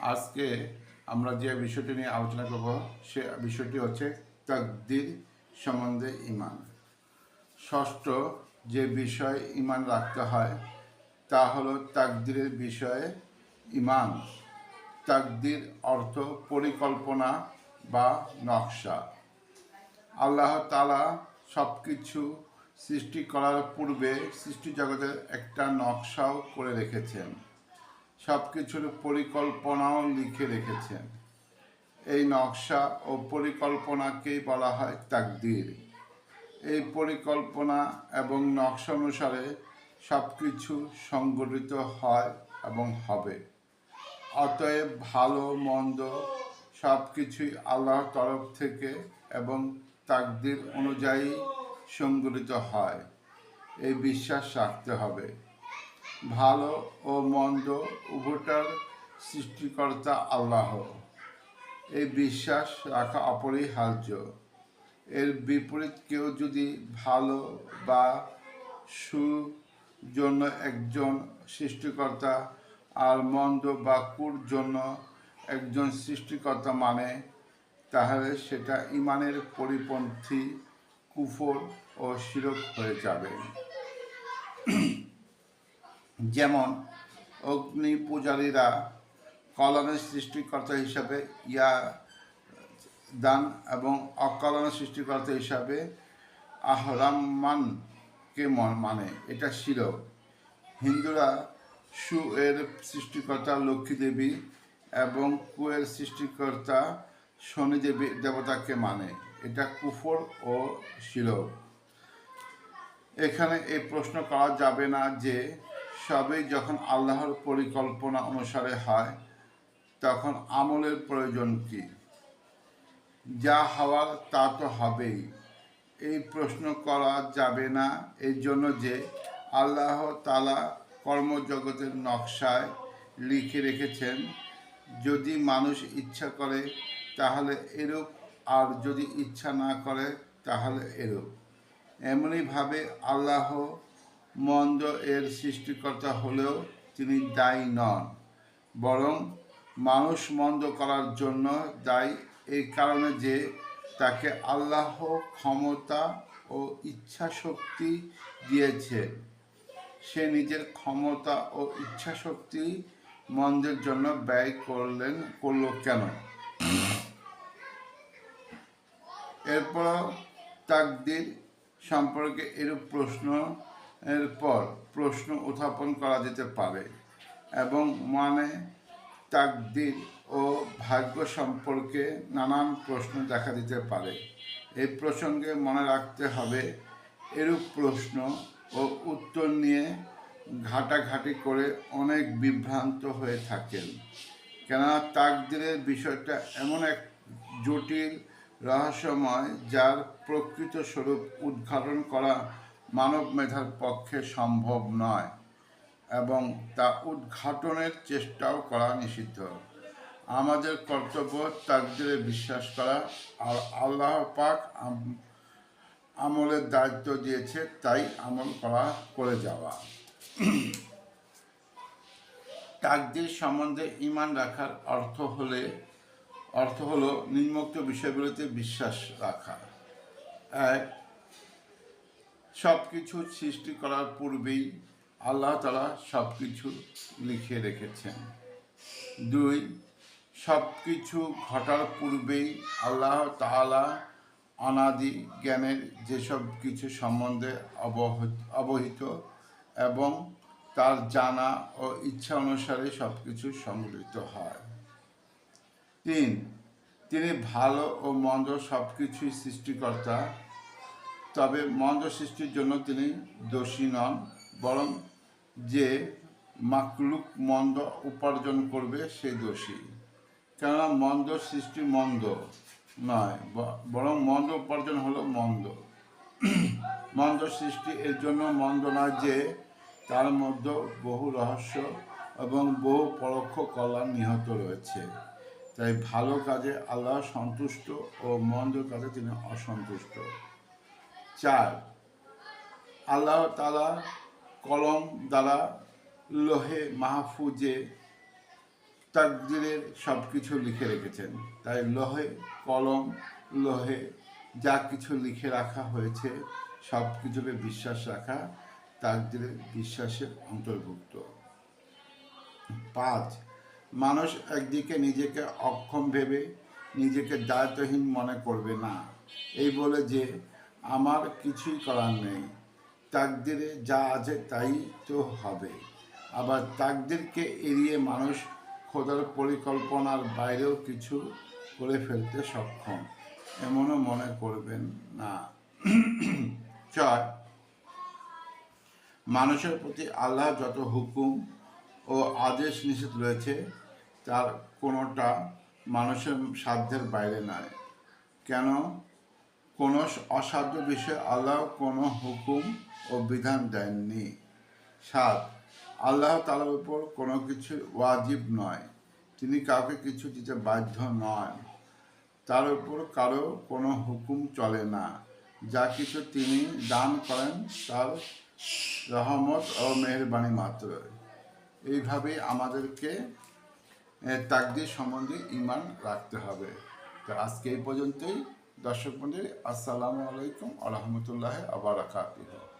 আজকে আমরা যে বিষয়টি নিয়ে আলোচনা করব, সে বিষয়টি হচ্ছে তাকদির সম্বন্ধে ইমান। ষষ্ঠ যে বিষয় ইমান রাখতে হয়, তা হলো তাকদিরের বিষয়ে ইমান। তাকদির অর্থ পরিকল্পনা বা নকশা। আল্লাহ তালা সব কিছু সৃষ্টি করার পূর্বে সৃষ্টি জগতের একটা নকশাও করে রেখেছেন। সব কিছুর পরিকল্পনাও লিখে রেখেছেন। এই নকশা ও পরিকল্পনাকেই বলা হয় তাকদির। এই পরিকল্পনা এবং নকশা অনুসারে সব কিছু সংগঠিত হয় এবং হবে। অতএব ভালো, মন্দ সব কিছুই আল্লাহর তরফ থেকে এবং তাকদির অনুযায়ী সংগঠিত হয়। এই বিশ্বাস রাখতে হবে। ভালো ও মন্দ উভয়টার সৃষ্টিকর্তা আল্লাহ। এই বিশ্বাস রাখা অপরিহার্য। এর বিপরীত কেউ যদি ভালো বা সু জন্য একজন সৃষ্টিকর্তা আর মন্দ বা কুর জন্য একজন সৃষ্টিকর্তা মানে তাহলে সেটা ইমানের পরিপন্থী কুফর ও শিরক হয়ে যাবে। যেমন অগ্নি পূজারীরা কলনের সৃষ্টিকর্তা হিসাবে ইয়া দান এবং অকলনের সৃষ্টিকর্তা হিসাবে আহরাম্মানকে মন- এটা ছিল। হিন্দুরা সু এর সৃষ্টিকর্তা লক্ষ্মী দেবী এবং কুয়ের সৃষ্টিকর্তা শনি দেবী দেবতাকে মানে এটা কুফর ও শিল এখানে এই প্রশ্ন করা যাবে না যে সবই যখন আল্লাহর পরিকল্পনা অনুসারে হয়, তখন আমলের প্রয়োজন কি? যা হওয়ার তা তো হবেই। এই প্রশ্ন করা যাবে না এই জন্য যে আল্লাহ তালা কর্মজগতের নকশায় লিখে রেখেছেন, যদি মানুষ ইচ্ছা করে, তাহলে এরূপ, আর যদি ইচ্ছা না করে, তাহলে এরূপ। এমনিভাবে আল্লাহ মন্দ এর সৃষ্টিকর্তা হলেও তিনি দায়ী নন, বরং মানুষ মন্দ করার জন্য দায়ী। এই কারণে যে তাকে আল্লাহ ক্ষমতা ও ইচ্ছা শক্তি দিয়েছে, সে নিজের ক্ষমতা ও ইচ্ছা শক্তি মন্দের জন্য ব্যয় করলেন, করল কেন? এরপর তাকদির সম্পর্কে এরূপ প্রশ্ন পর প্রশ্ন উত্থাপন করা যেতে পারে এবং মানে তাকদির ও ভাগ্য সম্পর্কে নানান প্রশ্ন দেখা দিতে পারে। এই প্রসঙ্গে মনে রাখতে হবে, এরূপ প্রশ্ন ও উত্তর নিয়ে ঘাটাঘাটি করে অনেক বিভ্রান্ত হয়ে থাকেন। কেননা তাকদিরের বিষয়টা এমন এক জটিল রহস্যময়, যার প্রকৃত স্বরূপ উদ্ঘাটন করা মানব মেধার পক্ষে সম্ভব নয় এবং তা উদ্ঘাটনের চেষ্টাও করা নিষিদ্ধ। আমাদের কর্তব্য তাকদিরে বিশ্বাস করা আর আল্লাহ পাক আম- আমলের দায়িত্ব দিয়েছে তাই আমল করা করে যাওয়া। তাকদির সম্বন্ধে ইমান রাখার অর্থ হলে, অর্থ হলো নিম্নোক্ত বিষয়গুলোতে বিশ্বাস রাখা। এক সব কিছু সৃষ্টি করার পূর্বেই আল্লাহ তালা সব কিছু লিখে রেখেছেন। দুই সব কিছু ঘটার পূর্বেই আল্লাহ তাআলা অনাদি জ্ঞানের যেসব কিছু সম্বন্ধে অবহিত অবহিত এবং তার জানা ও ইচ্ছা অনুসারে সব কিছু সংগঠিত হয়। তিন, তিনি ভালো ও মন্দ সব কিছুই সৃষ্টিকর্তা তবে মন্দ সৃষ্টির জন্য তিনি দোষী নন, বরং যে মাকলুক মন্দ উপার্জন করবে, সে দোষী। কেননা মন্দ সৃষ্টি মন্দ নয় বরং মন্দ উপার্জন হলো মন্দ। মন্দ সৃষ্টি এর জন্য মন্দ নয় যে তার মধ্যে বহু রহস্য এবং বহু পরোক্ষ কল্যাণ নিহত রয়েছে। তাই ভালো কাজে আল্লাহ সন্তুষ্ট ও মন্দ কাজে তিনি অসন্তুষ্ট। চার। আল্লাহ তালা কলম দ্বারা লোহে মাহফুজে তাকদিরের সব কিছু লিখে রেখেছেন। তাই লোহে কলম, লোহে যা কিছু লিখে রাখা হয়েছে সব কিছুকে বিশ্বাস রাখা তাকদিরের বিশ্বাসের অন্তর্ভুক্ত। পাঁচ, মানুষ একদিকে নিজেকে অক্ষম ভেবে নিজেকে দায়িত্বহীন মনে করবে না। এই বলে যে আমার কিছুই করার নেই। তাকদিরে যা আছে তাই তো হবে। আবার তাকদিরকে এড়িয়ে মানুষ খোদার পরিকল্পনার বাইরেও কিছু করে ফেলতে সক্ষম, এমনও মনে করবেন না। ছয় মানুষের প্রতি আল্লাহ যত হুকুম ও আদেশ নিষেধ রয়েছে, তার কোনোটা মানুষের সাধ্যের বাইরে নয়। কেন? কোনো অসাধ্য বিষয়ে আল্লাহ কোনো হুকুম ও বিধান দেননি। সাত, আল্লাহ তালার উপর কোনো কিছু ওয়াজিব নয়। তিনি কাউকে কিছু দিতে বাধ্য নয় তার উপর কারও কোনো হুকুম চলে না। যা কিছু তিনি দান করেন তার রহমত ও মেহরবানি মাত্র। এইভাবে আমাদেরকে তাকদির সম্বন্ধে ইমান রাখতে হবে। তো আজকে এই পর্যন্তই। দর্শক মন্ডলী আসসালামু আলাইকুম আলহামদুলিল্লাহ আবার আবার